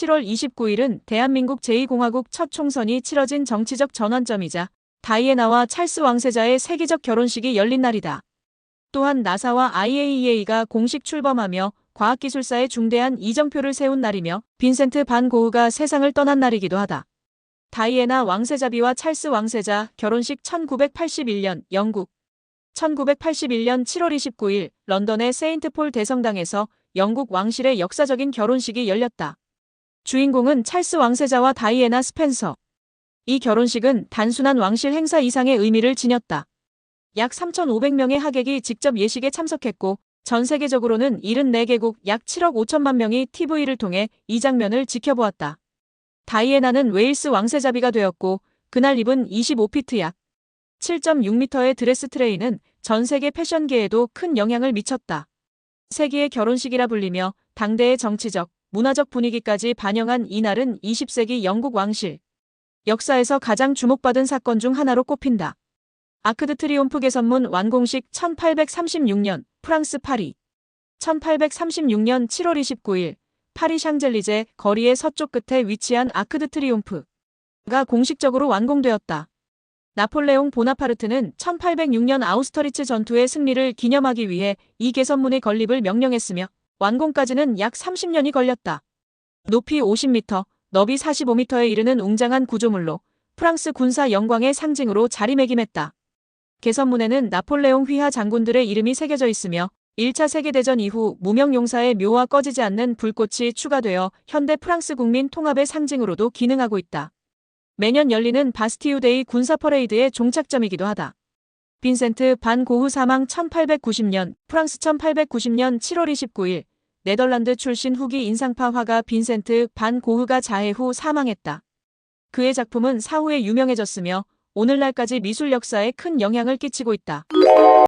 7월 29일은 대한민국 제2공화국 첫 총선이 치러진 정치적 전환점이자 다이애나와 찰스 왕세자의 세계적 결혼식이 열린 날이다. 또한 나사와 IAEA가 공식 출범하며 과학기술사에 중대한 이정표를 세운 날이며 빈센트 반 고흐가 세상을 떠난 날이기도 하다. 다이애나 왕세자비와 찰스 왕세자 결혼식 1981년 영국 1981년 7월 29일 런던의 세인트폴 대성당에서 영국 왕실의 역사적인 결혼식이 열렸다. 주인공은 찰스 왕세자와 다이애나 스펜서. 이 결혼식은 단순한 왕실 행사 이상의 의미를 지녔다. 약 3,500명의 하객이 직접 예식에 참석했고 전 세계적으로는 74개국 약 7억 5천만 명이 TV를 통해 이 장면을 지켜보았다. 다이애나는 웨일스 왕세자비가 되었고 그날 입은 25피트 약 7.6m의 드레스 트레이는 전 세계 패션계에도 큰 영향을 미쳤다. 세기의 결혼식이라 불리며 당대의 정치적, 문화적 분위기까지 반영한 이날은 20세기 영국 왕실 역사에서 가장 주목받은 사건 중 하나로 꼽힌다. 아크드 트리움프 개선문 완공식 1836년 프랑스 파리 1836년 7월 29일 파리 샹젤리제 거리의 서쪽 끝에 위치한 아크드 트리움프가 공식적으로 완공되었다. 나폴레옹 보나파르트는 1806년 아우스터리츠 전투의 승리를 기념하기 위해 이 개선문의 건립을 명령했으며 완공까지는 약 30년이 걸렸다. 높이 50m, 너비 45m에 이르는 웅장한 구조물로 프랑스 군사 영광의 상징으로 자리매김했다. 개선문에는 나폴레옹 휘하 장군들의 이름이 새겨져 있으며 1차 세계대전 이후 무명 용사의 묘와 꺼지지 않는 불꽃이 추가되어 현대 프랑스 국민 통합의 상징으로도 기능하고 있다. 매년 열리는 바스티유데이 군사 퍼레이드의 종착점이기도 하다. 빈센트 반 고흐 사망 1890년, 프랑스 1890년 7월 29일, 네덜란드 출신 후기 인상파 화가 빈센트 반 고흐가 자해 후 사망했다. 그의 작품은 사후에 유명해졌으며 오늘날까지 미술 역사에 큰 영향을 끼치고 있다.